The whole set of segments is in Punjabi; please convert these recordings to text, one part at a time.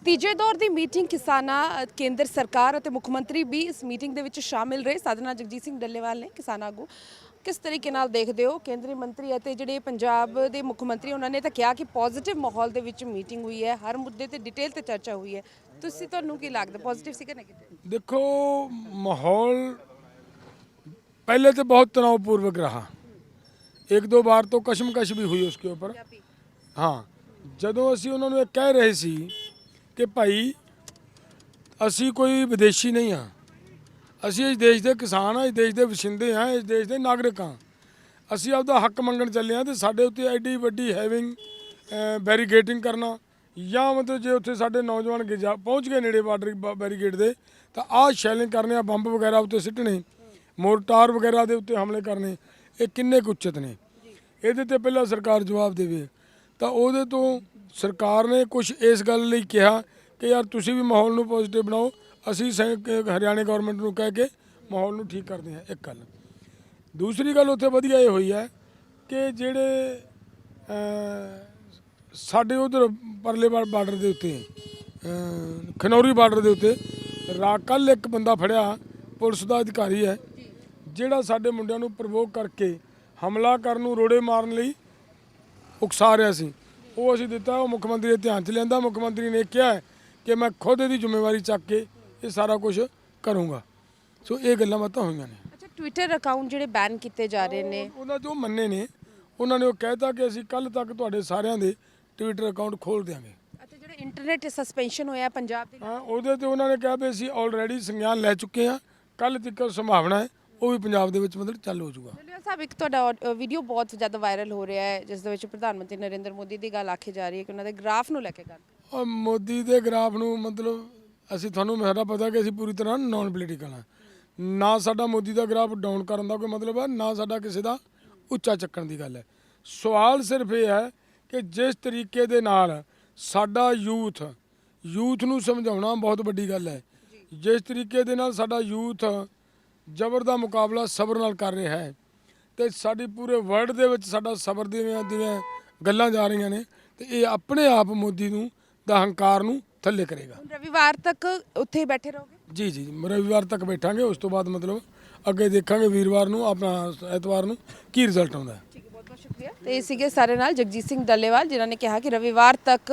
ਤੀਜੇ ਦੌਰ ਦੀ ਮੀਟਿੰਗ ਕਿਸਾਨਾਂ ਅ, ਕੇਂਦਰ ਸਰਕਾਰ ਅਤੇ ਮੁੱਖ ਮੰਤਰੀ ਵੀ ਇਸ ਮੀਟਿੰਗ ਦੇ ਵਿੱਚ ਸ਼ਾਮਿਲ ਰਹੇ ਸਾਧਨਾ ਜਗਜੀਤ ਸਿੰਘ ਡੱਲੇਵਾਲ ਨੇ ਕਿਸਾਨ ਆਗੂ ਕਿਸ ਤਰੀਕੇ ਨਾਲ ਦੇਖਦੇ ਹੋ ਕੇਂਦਰੀ ਮੰਤਰੀ ਅਤੇ ਜਿਹੜੇ ਪੰਜਾਬ ਦੇ ਮੁੱਖ ਮੰਤਰੀ ਉਹਨਾਂ ਨੇ ਤਾਂ ਕਿਹਾ ਕਿ ਪੋਜ਼ਿਟਿਵ ਮਾਹੌਲ ਦੇ ਵਿੱਚ ਮੀਟਿੰਗ ਹੋਈ ਹੈ ਹਰ ਮੁੱਦੇ ਤੇ ਡਿਟੇਲ ਤੇ ਚਰਚਾ ਹੋਈ ਹੈ ਤੁਸੀਂ ਤੁਹਾਨੂੰ ਕੀ ਲੱਗਦਾ ਪੋਜ਼ਿਟਿਵ ਸੀ ਕਿ ਨੈਗੇਟਿਵ देखो माहौल पहले तो बहुत तनावपूर्वक रहा एक दो बार तो कशमकश भी हुई उसके ऊपर ਹਾਂ ਜਦੋਂ ਅਸੀਂ ਉਹਨਾਂ ਨੂੰ ਇਹ ਕਹਿ ਰਹੇ ਸੀ ਕਿ ਭਾਈ, ਅਸੀਂ ਕੋਈ ਵਿਦੇਸ਼ੀ ਨਹੀਂ ਹਾਂ। ਅਸੀਂ ਇਸ ਦੇਸ਼ ਦੇ ਕਿਸਾਨ ਹਾਂ, ਇਸ ਦੇਸ਼ ਦੇ ਵਸਿੰਦੇ ਹਾਂ, ਇਸ ਦੇਸ਼ ਦੇ ਨਾਗਰਿਕ ਹਾਂ। ਅਸੀਂ ਆਪਦਾ ਹੱਕ ਮੰਗਣ ਚੱਲੇ ਹਾਂ ਤੇ ਸਾਡੇ ਉੱਤੇ ਐਡੀ ਵੱਡੀ ਹੈਵਿੰਗ ਬੈਰੀਗੇਟਿੰਗ ਕਰਨਾ। ਜਾਂ ਮਤਲਬ ਜੇ ਉੱਥੇ ਸਾਡੇ ਨੌਜਵਾਨ ਗਿਜਾ- ਪਹੁੰਚ ਗਏ ਨੇੜੇ ਬਾਰਡਰ ਬੈਰੀਗੇਡ ਦੇ, ਤਾਂ ਆਹ ਸ਼ੈਲਿੰਗ ਕਰਨੇ ਆ, ਬੰਬ ਵਗੈਰਾ ਉੱਤੇ ਸਿੱਟਣੇ ਮੋਰਟਾਰ ਵਗੈਰਾ ਦੇ ਉੱਤੇ ਹਮਲੇ ਕਰਨੇ, ਇਹ ਕਿੰਨੇ ਕੁ ਉਚਿਤ ਨੇ। ਇਹਦੇ ਤੇ ਪਹਿਲਾਂ ਸਰਕਾਰ ਜਵਾਬ ਦੇਵੇ। ਤਾਂ ਉਹਦੇ ਤੋਂ ਸਰਕਾਰ ਨੇ ਕੁਝ ਇਸ ਗੱਲ ਲਈ ਕਿਹਾ ਕਿ ਯਾਰ ਤੁਸੀਂ ਵੀ ਮਾਹੌਲ ਨੂੰ ਪੋਜ਼ਿਟਿਵ ਬਣਾਓ। ਅਸੀਂ ਸੈ- ਕਿ ਹਰਿਆਣਾ ਗਵਰਨਮੈਂਟ ਨੂੰ ਕਹਿ ਕੇ ਮਾਹੌਲ ਨੂੰ ਠੀਕ ਕਰਦੇ ਹਾਂ, ਇੱਕ ਗੱਲ। ਦੂਸਰੀ ਗੱਲ ਉੱਥੇ ਵਧੀਆ ਇਹ ਹੋਈ ਹੈ ਕਿ ਜਿਹੜੇ ਸਾਡੇ ਉਧਰ ਪਰਲੇ ਬਾਰਡਰ ਦੇ ਉੱਤੇ ਖਨੌਰੀ ਬਾਰਡਰ ਦੇ ਉੱਤੇ ਰਾ ਕੱਲ ਇੱਕ ਬੰਦਾ ਫੜਿਆ, ਪੁਲਿਸ ਦਾ ਅਧਿਕਾਰੀ ਹੈ, ਜਿਹੜਾ ਸਾਡੇ ਮੁੰਡਿਆਂ ਨੂੰ ਪ੍ਰਵੋਕ ਕਰਕੇ ਹਮਲਾ ਕਰਨ ਨੂੰ ਰੋੜੇ ਮਾਰਨ ਲਈ ਉਕਸਾ ਰਿਹਾ ਸੀ। ਉਹ ਅਸੀਂ ਦਿੱਤਾ ਉਹ ਮੁੱਖ ਮੰਤਰੀ ਦੇ ਧਿਆਨ 'ਚ ਲਿਆਂਦਾ। ਮੁੱਖ ਮੰਤਰੀ ਨੇ ਕਿਹਾ ਕਿ ਮੈਂ ਖੁਦ ਇਹਦੀ ਜ਼ਿੰਮੇਵਾਰੀ ਚੱਕ ਕੇ ਇਹ ਸਾਰਾ ਕੁਝ ਕਰੂੰਗਾ। ਸੋ ਇਹ ਗੱਲਾਂ ਬਾਤਾਂ ਹੋਈਆਂ ਨੇ। ਅੱਛਾ ਟਵਿੱਟਰ ਅਕਾਊਂਟ ਜਿਹੜੇ ਬੈਨ ਕੀਤੇ ਜਾ ਰਹੇ ਨੇ। ਉਹਨਾਂ ਜੋ ਮੰਨੇ ਨੇ ਉਹਨਾਂ ਨੇ ਉਹ ਕਹਿਤਾ ਕਿ ਅਸੀਂ ਕੱਲ ਤੱਕ ਤੁਹਾਡੇ ਸਾਰਿਆਂ ਦੇ ਟਵਿੱਟਰ ਅਕਾਊਂਟ ਖੋਲ ਦਿਆਂਗੇ। ਅੱਛਾ ਜਿਹੜਾ ਇੰਟਰਨੈਟ ਸਸਪੈਂਸ਼ਨ ਹੋਇਆ ਪੰਜਾਬ ਦੇ ਹਾਂ ਉਹਦੇ ਤੇ ਉਹਨਾਂ ਨੇ ਕਿਹਾ ਵੀ ਅਸੀਂ ਆਲਰੇਡੀ ਸੰਗਿਆਨ ਲੈ ਚੁੱਕੇ ਹਾਂ। ਕੱਲ ਤੱਕ ਸੰਭਾਵਨਾ ਹੈ ਉਹ ਵੀ ਪੰਜਾਬ ਦੇ ਵਿੱਚ ਮਤਲਬ ਚਾਲੂ ਹੋ ਜਾਊਗਾ। ਡੱਲੇਵਾਲ ਸਾਹਿਬ ਇੱਕ ਤੁਹਾਡਾ ਵੀਡੀਓ ਬਹੁਤ ਜ਼ਿਆਦਾ ਵਾਇਰਲ ਹੋ ਰਿਹਾ ਹੈ ਜਿਸ ਦੇ ਵਿੱਚ ਪ੍ਰਧਾਨ ਮੰਤਰੀ ਨਰਿੰਦਰ ਮੋਦੀ ਦੀ ਗੱਲ ਆਖੀ ਜਾ ਰਹੀ ਹੈ ਕਿ ਉਹਨਾਂ ਦੇ ਗ੍ਰਾਫ ਨੂੰ ਲੈ ਕੇ ਗੱਲ ਉਹ ਮੋਦੀ ਦੇ ਗ੍ਰਾਫ ਨੂੰ ਮਤਲਬ ਅਸੀਂ ਤੁਹਾਨੂੰ ਮੇਰਾ ਪਤਾ ਕਿ ਅਸੀਂ ਪੂਰੀ ਤਰ੍ਹਾਂ ਨਾਨ ਪੋਲੀਟੀਕਲ ਹਾਂ। ਨਾ ਸਾਡਾ ਮੋਦੀ ਦਾ ਗ੍ਰਾਫ ਡਾਊਨ ਕਰਨ ਦਾ ਕੋਈ ਮਤਲਬ ਹੈ ਨਾ ਸਾਡਾ ਕਿਸੇ ਦਾ ਉੱਚਾ ਚੱਕਣ ਦੀ ਗੱਲ ਹੈ। ਸਵਾਲ ਸਿਰਫ ਇਹ ਹੈ ਕਿ ਜਿਸ ਤਰੀਕੇ ਦੇ ਨਾਲ ਸਾਡਾ ਯੂਥ ਯੂਥ ਨੂੰ ਸਮਝਾਉਣਾ ਬਹੁਤ ਵੱਡੀ ਗੱਲ ਹੈ। ਜਿਸ ਤਰੀਕੇ ਦੇ ਨਾਲ ਸਾਡਾ ਯੂਥ ਜ਼ਬਰ ਦਾ ਮੁਕਾਬਲਾ ਸਬਰ ਨਾਲ ਕਰ ਰਿਹਾ ਹੈ। ਤੇ ਸਾਡੀ ਪੂਰੇ ਵਰਲਡ ਦੇ ਵਿੱਚ ਸਾਡਾ ਸਬਰ ਦੀਆਂ ਦੀਆਂ ਗੱਲਾਂ ਜਾ ਰਹੀਆਂ ਨੇ ਤੇ ਇਹ ਆਪਣੇ ਆਪ ਮੋਦੀ ਨੂੰ ਦਾ ਹੰਕਾਰ ਨੂੰ ਥੱਲੇ ਕਰੇਗਾ। ਹੁਣ ਰਵਿਵਾਰ ਤੱਕ ਉੱਥੇ ਹੀ ਬੈਠੇ ਰਹੋਗੇ? ਜੀ ਜੀ ਜੀ, ਰਵੀਵਾਰ ਤੱਕ ਬੈਠਾਂਗੇ ਉਸ ਤੋਂ ਬਾਅਦ ਮਤਲਬ ਅੱਗੇ ਦੇਖਾਂਗੇ ਵੀਰਵਾਰ ਨੂੰ ਆਪਣਾ ਐਤਵਾਰ ਨੂੰ ਕੀ ਰਿਜ਼ਲਟ ਆਉਂਦਾ ਹੈ। ਠੀਕ ਹੈ ਬਹੁਤ ਬਹੁਤ ਸ਼ੁਕਰੀਆ। ਤੇ ਇਹ ਸੀਗੇ ਸਾਰੇ ਨਾਲ ਜਗਜੀਤ ਸਿੰਘ ਡੱਲੇਵਾਲ ਜਿਨ੍ਹਾਂ ਨੇ ਕਿਹਾ ਕਿ ਰਵਿਵਾਰ ਤੱਕ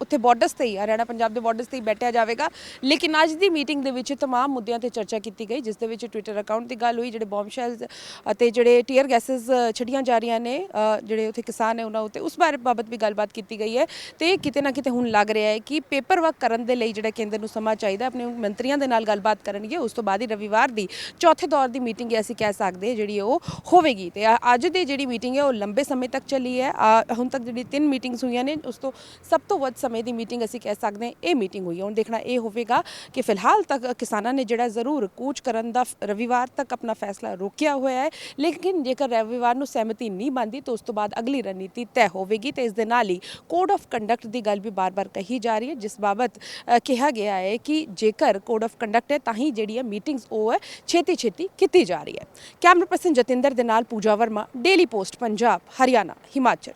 ਉੱਥੇ ਬਾਰਡਰਸ ਤੇ ਹੀ ਹਰਿਆਣਾ ਪੰਜਾਬ ਦੇ ਬਾਰਡਰਸ ਤੇ ਹੀ ਬੈਠਿਆ ਜਾਵੇਗਾ। ਲੇਕਿਨ ਅੱਜ ਦੀ ਮੀਟਿੰਗ ਦੇ ਵਿੱਚ ਤਮਾਮ ਮੁੱਦਿਆਂ ਤੇ ਚਰਚਾ ਕੀਤੀ ਗਈ ਜਿਸ ਦੇ ਵਿੱਚ ਟਵਿੱਟਰ ਅਕਾਊਂਟ ਦੀ ਗੱਲ ਹੋਈ ਜਿਹੜੇ ਬੰਬ ਸ਼ੈਲਸ ਅਤੇ ਜਿਹੜੇ ਟੀਅਰ ਗੈਸਸ ਛੜੀਆਂ ਜਾ ਰਹੀਆਂ ਨੇ ਜਿਹੜੇ ਉੱਥੇ ਕਿਸਾਨ ਨੇ ਉਹਨਾਂ ਉੱਤੇ ਉਸ ਬਾਰੇ ਬਾਬਤ ਵੀ ਗੱਲਬਾਤ ਕੀਤੀ ਗਈ ਹੈ। ਤੇ ਕਿਤੇ ਨਾ ਕਿਤੇ ਹੁਣ ਲੱਗ ਰਿਹਾ ਹੈ ਕਿ ਪੇਪਰ ਵਰਕ ਕਰਨ ਦੇ ਲਈ ਜਿਹੜਾ ਕੇਂਦਰ ਨੂੰ ਸਮਾਂ ਚਾਹੀਦਾ ਆਪਣੇ ਮੰਤਰੀਆਂ ਦੇ ਨਾਲ ਗੱਲਬਾਤ ਕਰਨਗੇ। ਉਸ ਤੋਂ ਬਾਅਦ ਹੀ ਰਵੀਵਾਰ ਦੀ ਚੌਥੇ ਦੌਰ ਦੀ ਮੀਟਿੰਗ ਹੈ ਅਸੀਂ ਕਹਿ ਸਕਦੇ ਹਾਂ ਜਿਹੜੀ ਉਹ ਹੋਵੇਗੀ। ਤੇ ਅੱਜ ਦੀ ਜਿਹੜੀ ਮੀਟਿੰਗ ਹੈ ਉਹ ਲੰਬੇ ਸਮੇਂ ਤੱਕ ਚੱਲੀ ਹੈ। ਅ, ਹੁਣ ਤੱਕ ਜਿਹੜੀ ਤਿੰਨ ਮੀਟਿੰਗਸ ਹੋਈਆਂ ਨੇ ਉਸ ਤੋਂ ਸਭ ਤੋਂ ਵੱਧ ਸਮੇਂ ਦੀ ਮੀਟਿੰਗ ਅਸੀਂ ਕਹਿ ਸਕਦੇ ਹਾਂ, ਇਹ ਮੀਟਿੰਗ ਹੋਈ ਹੈ। ਹੁਣ ਦੇਖਣਾ ਇਹ ਹੋਵੇਗਾ ਕਿ ਫਿਲਹਾਲ ਤੱਕ ਕਿਸਾਨਾਂ ਨੇ ਜਿਹੜਾ ਜ਼ਰੂਰ ਕੂਚ ਕਰਨ ਦਾ ਰਵੀਵਾਰ ਤੱਕ ਆਪਣਾ ਫੈਸਲਾ ਰੋਕਿਆ ਹੋਇਆ ਹੈ, ਲੇਕਿਨ ਜੇਕਰ ਰਵਿਵਾਰ ਨੂੰ ਸਹਿਮਤੀ ਨਹੀਂ ਬਣਦੀ, ਤਾਂ ਉਸ ਤੋਂ ਬਾਅਦ ਅਗਲੀ ਰਣਨੀਤੀ ਤੈਅ ਹੋਵੇਗੀ ਤੇ ਇਸ ਦੇ ਨਾਲ ਹੀ ਕੋਡ ਆਫ ਕੰਡਕਟ ਦੀ ਗੱਲ ਵੀ ਬਾਰ-ਬਾਰ ਕਹੀ ਜਾ ਰਹੀ ਹੈ, ਜਿਸ ਬਾਬਤ ਕਿਹਾ ਗਿਆ ਹੈ ਕਿ ਜੇਕਰ ਕੋਡ ਆਫ ਕੰਡਕਟ ਹੈ, ਤਾਂ ਹੀ ਜਿਹੜੀ ਹੈ ਮੀਟਿੰਗਸ ਉਹ ਹੈ ਛੇਤੀ ਛੇਤੀ ਕੀਤੀ ਜਾ ਰਹੀ ਹੈ। ਕੈਮਰਾ ਪਰਸਨ ਜਤਿੰਦਰ ਦੇ ਨਾਲ ਪੂਜਾ ਵਰਮਾ ਡੇਲੀ ਪੋਸਟ ਪੰਜਾਬ, ਹਰਿਆਣਾ, ਹਿਮਾਚਲ।